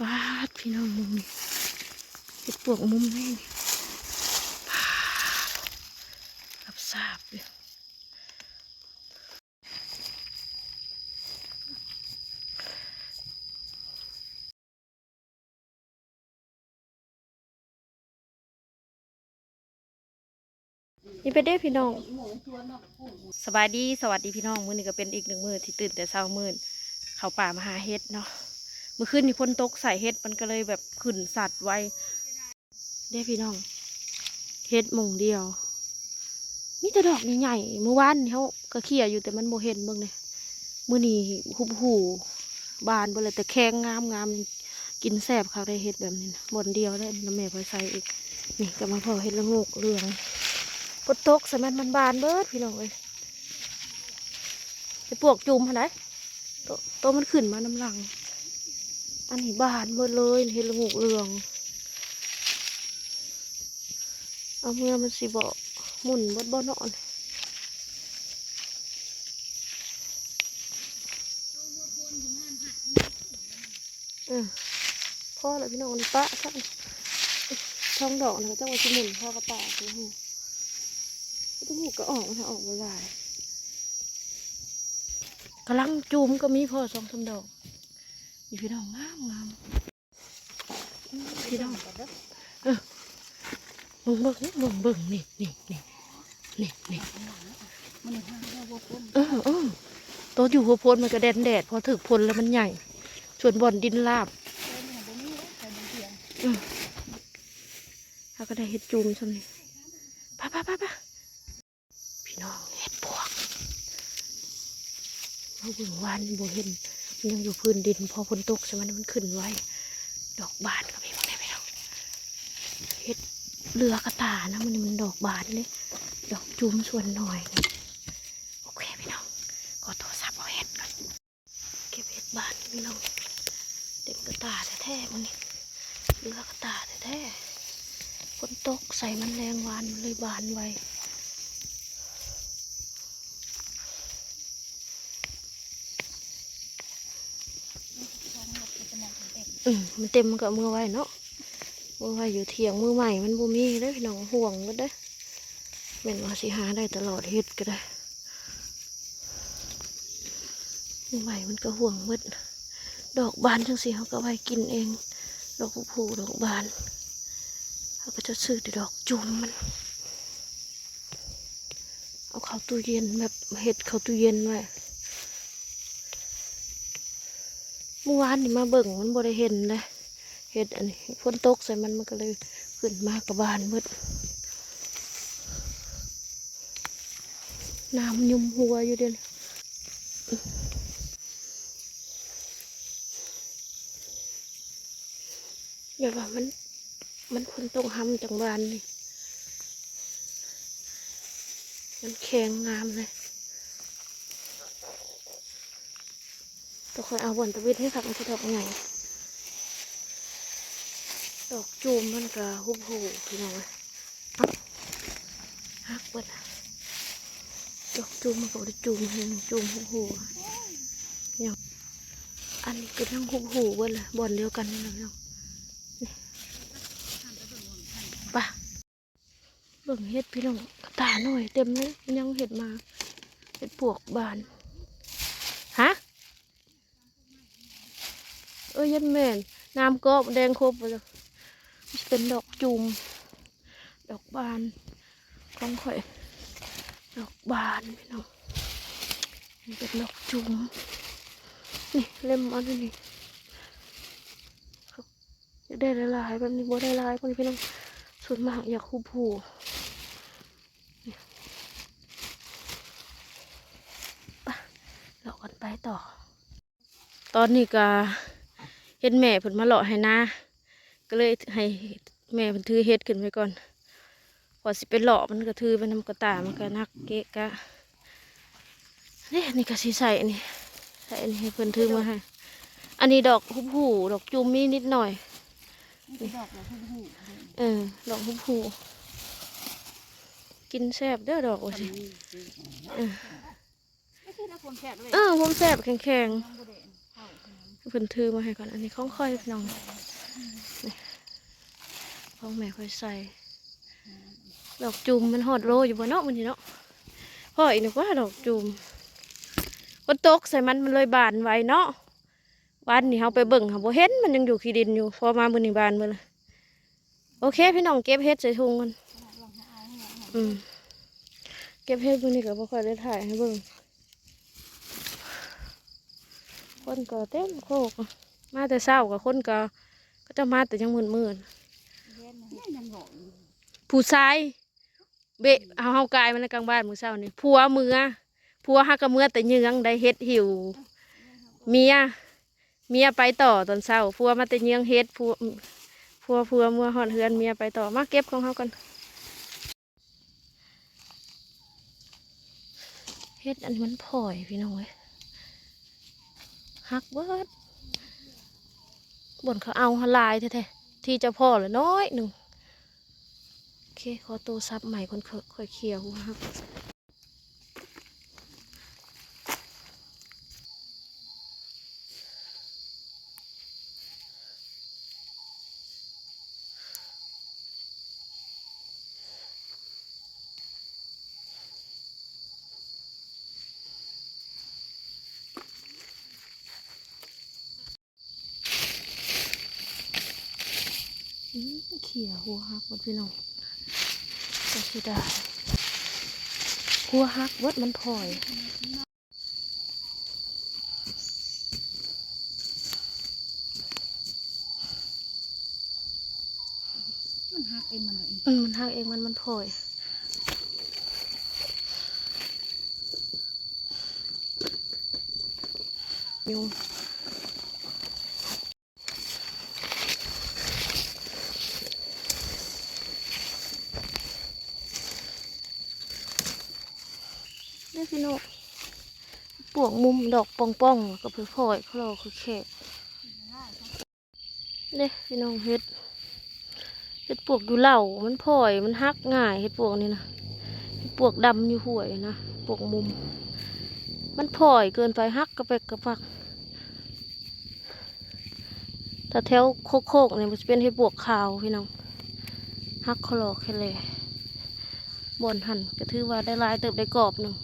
ปาดพี่น้องมุมนี่เห็ดปวกมุมนี่ปาดรับทราบเลยนี่เป็นเด้พี่น้องสบายดีสวัสดีพี่น้อง มื้อนี้ก็เป็นอีกหนึ่งมือที่ตื่นแต่เช้ามื้อเขาป่ามาหาเห็ดเนาะ เมื่อคืนนี่พ้นตกใส่เห็ดมันก็เลยแบบขึ้นสัตว์ไว้เด้พี่น้องเห็ดมุงเดียวมีแต่ดอกใหญ่ๆเมื่อวานนี่เขาก็เขี่ยอยู่แต่มันโบเห็นเบิ่งเลยมื้อนี้หุบหูบานไปเลยแต่แข็งงามงามกินแซ่บค่ะได้เห็ดแบบนี้นะบนเดียวได้น้ำแม่พอใส่อีกนี่ก็มาพอเห็ดละงกเหลืองฝนตกสมันมันบานเบิดพี่น้องเอ้ยไปปวกจุ่มหันไหนโตโตมันขึ้นมาน้ำลัง อันนี้บานหมดเลยเห็ดละงูเหลือง เอาเมื่อมันสิบ่หมุนบดบ่นอนอพ่อแล้วพี่น้องปะช่างช่องดอกนะเจ้าว่าสิหมุนพ่อกระป๋าคือหูตุ้หูก็ออกนะออกเวลายกำลังจูมก็มีพ่อสองสาดอก มีพี่น้องงามงามอืมพี่น้องเออเบิ่งเบิ่งนี่เบิ่งเบิ่งนี่นี่นี่นี่นี่เออเออตัวอยู่หัวโพนมันก็แดดแดดพอถึกพลแล้วมันใหญ่ส่วนบอนดินลาบเออถ้าก็ได้เห็ดจูมซ้ำนี่ไป้าป้าป้าป้าพี่น้องเห็ดปวกเราเบิ่งวันบ่เห็นมัน ยังอยู่พื้นดิน พอฝนตกใช่ไหมมันขึ้นไว้ ดอกบานก็มีบางไงพี่น้องเห็ดเรือกระตานะมันมันดอกบานเลยดอกจุ้มส่วนหน่อยโอเคพี่น้องขอโทรศัพท์เอาเห็ดก่อนเก็บเห็ดบานพี่น้องเด็กกระตาแท้ๆมันนี่เรือกระตาแท้ๆฝนตกใส่มันแรงวานมันเลยบานไว มันเต็มมันก็มือไว้เนาะมือไว้อยู่เถียงมือใหม่มันบ่มีได้พี่น้องห่วงก็ได้อแม่นว่าสิหาได้ตลอดเฮ็ดก็ได้มือใหม่มันก็ห่วงหมดดอกบานจังสิเขาก็ไว้กินเอง ดอกผูดอกบานเขาก็จะซื้อแต่ดอกจุ่มมัน เอาเข้าตู้เย็นแบบเห็ดเข้าตู้เย็นไว้ เมื่อวานนี่มาเบิ่งมันบ่ได้เห็นเลยเห็ดอันนี้ฝนตกใส่มันมันก็เลยขึ้นมากระบานมืดน้ำยุมหัวอยู่เดียวอย่าว่ามัน มันฝนตกห้ำจังบานนี่มันแข็งงามเลย ต้องคอยเอาบนตะวิดให้สักมันจะดอกใหญ่ดอกจูมมันก็หุบหูพี่น้องอะฮักเบิดดอกจูมมันก็ได้จูมให้จูมหุบหูเนี่ยอันนี้ก็ทั้งหุบหูเบิดเลยบอนเดียวกันนี่น้องนี่ไปะเบิ่งเห็ดพี่น้องตาหน่อยเต็มเลยยังเห็ดมาเห็ดปวกบานฮะ เอ้ ยันแม่นน้ำก็แดงครบเลยเป็นดอกจูมดอกบานของข่อยดอกบานพี่น้องเป็นดอกจูมนี่เล่มอันนี้ครับอยากได้หลายๆแบบนี้บ่ได้หลายคนพี่น้องส่วนมากอยากคูผู๋ไปเรากันไปต่อ ตอนนี้ก็ เฮ็ดแม่เพิ่นมาเลาะให้นาก็เลยให้แม่เพิ่นถือเฮ็ดขึ้นไปก่อนพอสิไปเลาะมันก็ถือไปนำกระตามันก็นักเกะกะนี่นี่ก็สิใส่อันนี้ใส่อันนี้ให้เพิ่นถือมาให้อันนี้ดอกหุบหูดอกจุมมีนิดหน่อยดอกละหูหูเออดอกหุบหูกินแซ่บเด้อดอกว่าสิไม่ใช่นะคนแค่ด้วยเออผมแซ่บแข็งน้อง พิ่นถือมาให้ก่อนอันนี้ของค่อยน้องนี่ของแม่ค่อยใส่ดอกจุ่มมันหอดโรอยู่บนเนาะมันนี่เนาะพ่ออีกนึกว่าดอกจุ่มฝนตกใส่มันมันเลยบานไว้เนาะวันนี้เราไปเบิ่งค่ะบ่เห็นมันยังอยู่ขี้ดินอยู่พอมาบนนี้บานเบิ่เลยโอเค พี่น้องเก็บเฮ็ดใส่ถุงกันอืมเก็บเฮ็ดบนนี้ก็บ่ค่อยได้ถ่ายให้เบิ่ง คนก็เต็มโคก มาแต่เช้ากับคนก็ ก็จะมาแต่ยังมืดมืดๆเย็นผู้ชายเบะเอาเฮากายมันในกลางบ้านมือเช้านี่ผัวเมือผัวฮักกะเมือแต่ยืงได้เฮ็ดหิวเมียเมียไปต่อตอนเช้าผัวมาแต่ยืงเฮ็ดผัวผัวผัวเมือหอดเฮือนเมียไปต่อมาเก็บของเฮากันเฮ็ดอันนี้มันพ่อยพี่น้องเว้ย ฮักเบิดบ่นเขาเอาลายแท้ๆที่เจะพ่อละน้อยหนึ่งโอเคขอตัวซับใหม่คนค่อยค่อยเคียวฮัก เคลียร์หัวครับหมดพี่น้องก็สิได้หัวหักเวิดมันพลอยมันหักเองมันเลยอืมมันหักเองมันมันพลอยยุง เนี่ยพี่โนปวกมุมดอกปองป้องๆก็เพื่อพลอยเขาเราคือแค่เนี่ยพี่น้องเฮ็ดเห็ดปวกอยู่เหล่ามันพลอยมันหักง่ายเห็ดปวกนี่นะปวกดำอยู่ห่วยนะปวกมุม มันพลอยเกินไปหักกระเปกกระปักถ้าแถวโคกๆเนี่ยมันจะเป็นเห็ดปวกขาวพี่น้องหักคลอแค่เลยบนหันก็ถือว่าได้ลายเติบได้กรอบหนึ่ง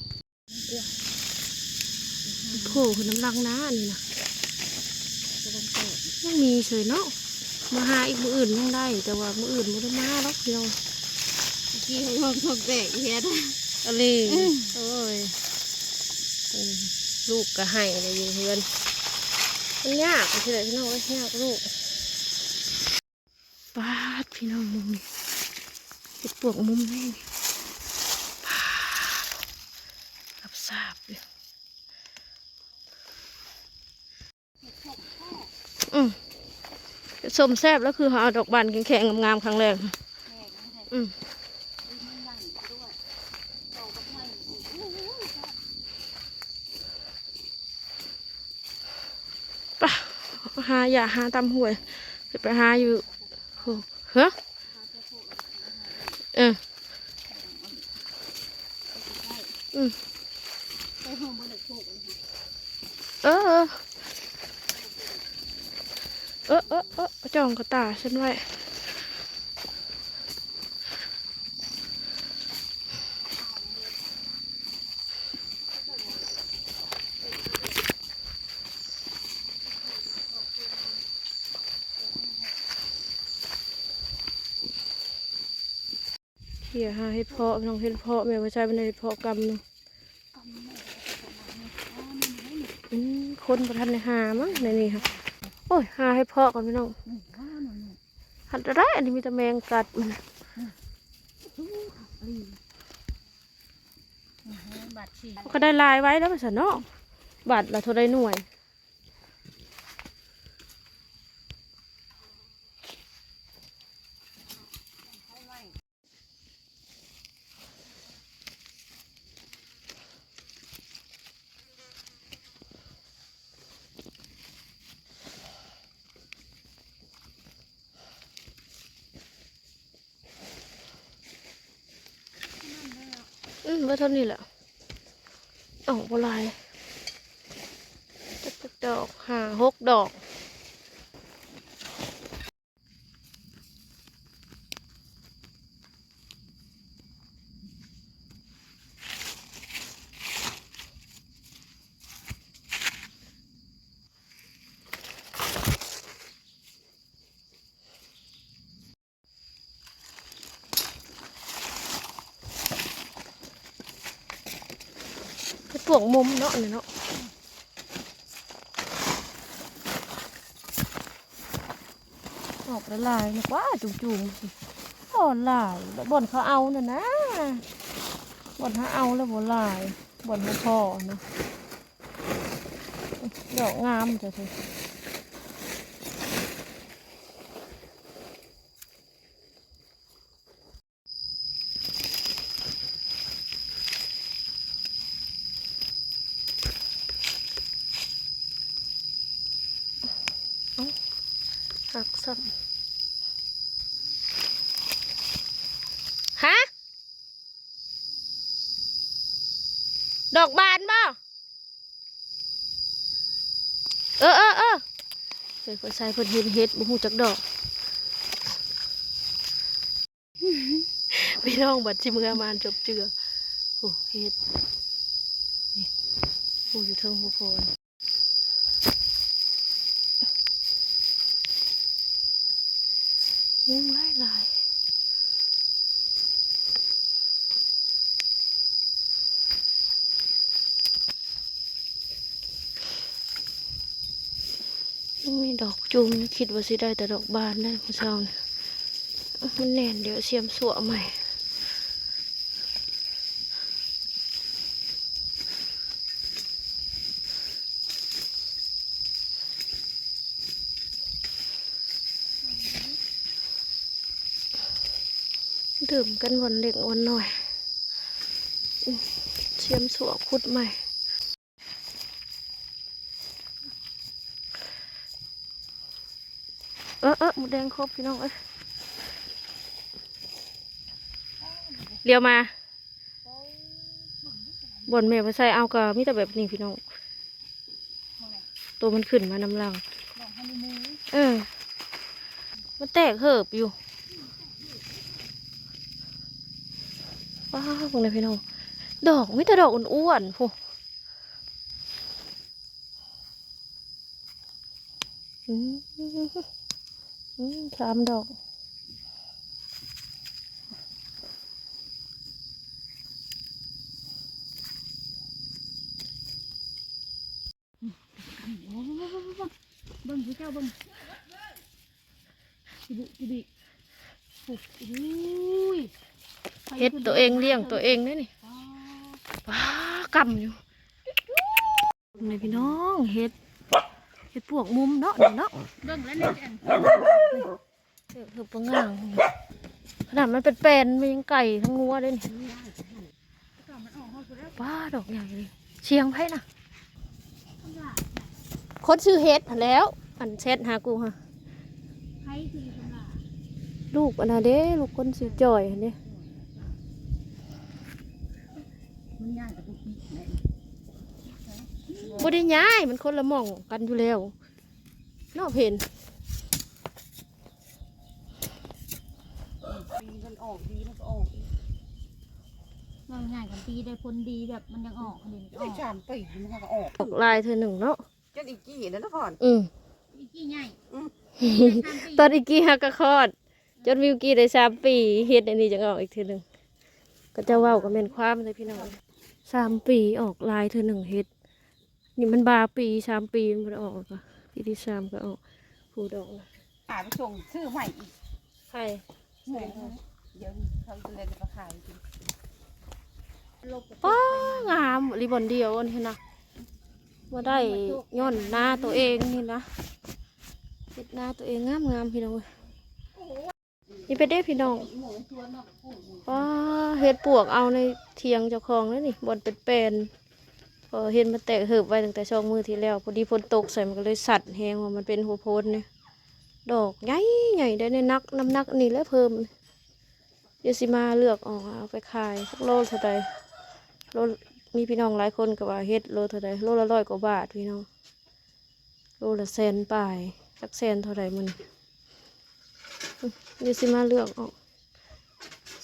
โผล่คือน้ำลังน้านี่นะกำลังเกิดยังมีเฉยเนาะมาหาอีกมืออื่นยังได้ แต่ว่ามืออื่นไม่ได้มาหรอกพี่น้องที่ให้พวกทกแตกเฮ็ดอะไรโอ้ยเออลูกก็ให้เลยอยู่เพื่อนมันยากพี่เลยพี่น้องเอ้ยยากลูกปาดพี่น้องมุมนี่ติดปวกมุมนี่ปาดรับทราบเลยอืม สมแซบแล้วคือเขาเอาดอกบานแข็งๆงามๆครั้งแรกแม่นั่นแหละอืมมันใหญ่ด้วยโตกับใหญ่โอ้โหปะหาอย่าหาตำหวยจะไปหาอยู่โหเฮ้อเอออืมไปห้องบนเด็กโขกเลยค่ะเออเออเออเออเออ จองกระตาฉันไว้เขี่ยหาเห็ดเพาะน้องเห็ดเพาะแม่ว่าใช่เป็นเห็ดเพาะกำนึงคนประทันในหามั้งในนี่ค่ะ อ้ยหาให้พ่อก่อนพี่น้องนี่ว่าหนูนี่หัดได้อันนี้มีแต่แมงกัดมันชู้ขับลีนี่ฮะบาดฉี่ก็ได้ลายไว้แล้วภาษาเนาะบาทละเท่าได้หน่วย ไมว่เท่านี้แหละเอ้าบ่ลายจักจักดอกห้าหกดอก ก็ถ่ วงมุมเนาะนี่เนาะออกละลายนะว่าจุ่มๆสิอ่อนลายแล้วบ่อนเขาเอาน่ะนะบ่อนเขาเอาแล้วบ่ลายบ่อนเขาพอนะดอกงามจ้ะสิหักซ้ำฮะ ดอกบานบ่ เออเออเออเพิ่นเพิ่นใส่เพิ่นเฮ็ดเฮ็ดบ่ฮู้จักดอกพี่น้องบัดสิมือมานจบเจือโอ้เฮ็ดนี่ผู้อยู่เทิงผู้โพนยุงหลายหลายมีดอก จุ่มคิดว่าสิได้แต่ดอกบานนั่นของเช้านี่มันแน่นเดี๋ยวเสียมสัวใหม่ดื่มกันวันเล็กวันหน่อยเชียมสัวคุดใหม่ เออเออหมูแดงครบพี่น้องเอ้ยเลี้ยวมาบนแม่ไปใส่เอากะมีแต่แบบนี้พี่น้อง ตัวมันขึ้นมานำลัง เออ มันแตกเหิบอยู่ว้าวพวกนี้พี่น้อง ดอกม่แต่ดอกอ้วนๆพวกอืม สามดอกเบิ่งผู้เจ้าเบิ่งจิบุจิบิโอ้ยเฮ็ดตัวเองเลี้ยงตัวเองได้นี่อ๋อว้ากำอยู่นี่พี่น้องเฮ็ด เฮ็ดพวกมุมเนาะนี่เนาะเบิ่งแล้วเนี่ยอันเฮ็ดเฮ็ดปงางขนาดมันเป็นแปลนมันยังไก่ทั้งงัวเลยนี่ก่อนมันออกมาคือแล้วว้าดอกใหญ่เลยเชียงไพ่น่ะคนชื่อเฮ็ดหั่นแหล้วอันเช็ดหากูฮะใครคือตำราลูกอันน่ะเด้ลูกคนชื่อจอยอันเด้มันยากกับพวกนี้แหละ บ่ได้ย้ายมันคนละหม่องกันอยู่แล้วเนอกเห็นปีมันออกดีมันก็ออกเราง่ายกับปีได้ผลดีแบบมันยังออกเด่นอไม่อกชามปีมันก็ออกออกลายเธอหนึ่งเนาะจนอีกกี่แล้วนะพ่อนอืมอีกกี่ใหญ่ตอนอีกกี้ฮักกะคลอด จนวิวกี้ได้สามปีเฮ็ดอันนี้จะออกอีกทีหนึ่งก็จะเว้ากับแม่นความเลยพี่น้องสามปีออกลายเธอหนึ่งเฮ็ด นี่มันบาปีสามปีมันบ่ได้ออกอะปีที่สามก็ออกผูดอกนะหาไปส่งซื้อใหม่อีกใช่หมูเดี๋ยวเขาจะเลยมาขายจริงลบกับป้างามริบอนเดียวอันนี้นะมาได้ย่อนหน้าตัวเองนี่นะเฮ็ดหน้าตัวเองงามงามๆพี่น้องเว้ยนี่ไปเด้พี่น้องหมูชวนเนาะพูดป้าเฮ็ดปวกเอาในเทียงเจ้าของแล้วนี่บอนเป็นเป็น พอเห็นมันแตกเหิบไว้ตั้งแต่ช่องมือที่แล้วพอดีฝนตกใส่มันก็เลยสัตว์แหงว่ามันเป็นหัวโพนเนี่ยดอกใหญ่ใหญ่ได้ในนักน้ำนักนี่แล้วเพิ่มเดี๋ยวสิมาเลือกออกเอาไปขายสักโลเท่าใดโลมีพี่น้องหลายคนก็ว่าเฮ็ดโลเท่าใดโลละร้อยกว่าบาทพี่น้องโลละแสนปลายจักแสนเท่าไหร่มันเดี๋ยวสิมาเลือกออก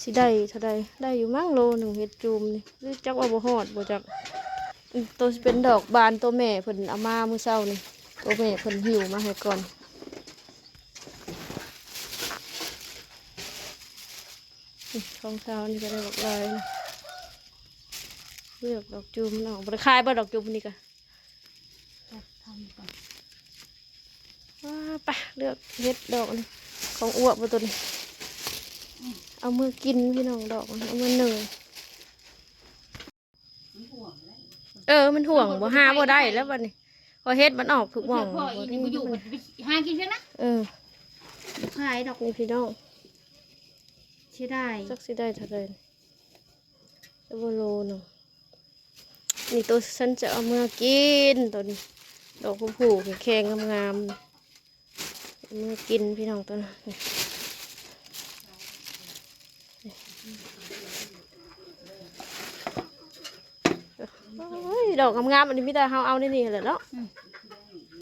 สิได้เท่าใดได้อยู่มั่งโลหนึ่งเฮ็ดจูมนี่หรือจักว่าบ่ฮอดบ่จัก ตัวสิเป็นดอกบานตัวแม่เพิ่นเอามามื้อเช้านี่ตัวแม่เพิ่นหิวมาให้ก่อนอื้อของเช้านี่ก็ได้บอกลายนะเลือกดอกจูมเนาะบ่ได้ขายบ่ดอกจูมนี่ก็จะทำก่อนว้าไปเลือกเฮ็ดดอกนี่ของอ้วกมาตัวนี้เอามือกินพี่น้องดอกมันเอามือหนึ่ง เออมันห่วงบ่หาบ่ได้แล้วบัดนี้พอเฮ็ดมันออกถูกหม่องพ่ออีนี่บ่อยู่มันไปหากินใช่ไหมเออขายดอกนี่พี่น้องใช่ได้จักสิได้เท่าใดจะบ่โลหนึงนี่ตัวฉันจะเอามือกินตัวนี้ดอกผู้ผู้แข็งๆงามๆนี่เอามือกินพี่น้องตัวนั้นนี่โอ้ย ดอกงามๆอันนี้ไมแต่ได้เฮาเอาในนี่แหละเนาะ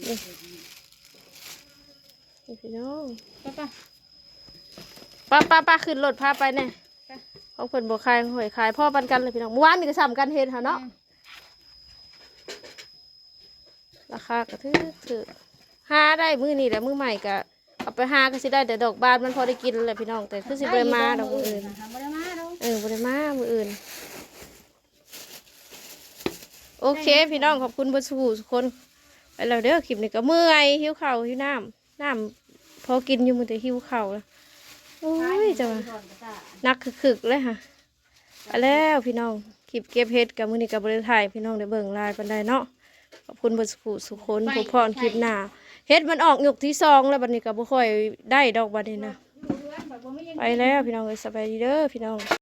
นี่นี่พี่น้องป้าป้าป้าป้าป้าขึ้นรถพาไปแน่ของเพิ่นบ่ขายหอยขายพ่อปันกันเลยพี่น้องเมื่อวานนี่ก็ซ้ำกันเฮ็ดหาเนาะราคาก็ถือถือหาได้มื้อนี้แหละมื้อใหม่ก็เอาไปหาก็สิได้แต่ดอกบานมันพอได้กินแหละพี่น้องแต่คือสิบ่ได้มาดอกมื้ออื่นบ่ได้มาดอกเออบ่ได้มามื้ออื่น โอเค พี่น้องขอบคุณเบรสุทุกคนไปแล้วเด้อคลิปนี้ก็เมื่อยหิวข้าวหิวน้ำน้ำพอกินอยู่มันแต่หิวข้าวแล้วโอ้ยจะว่านักคึกๆเลยค่ะไปแล้วพี่น้องคลิปเก็บเฮ็ดกับมือนี้กับบริถ่ายพี่น้องได้เบิ่งลายปันไดเนาะขอบคุณเบรสุทุกคนผู้พรคลิปหน้าเฮ็ดมันออกหยกที่ซองแล้วบัดนี้ก็บ่ค่อยได้ดอกบัดนี้นะไปแล้วพี่น้องเอ้ยสบายดีเด้อพี่น้อง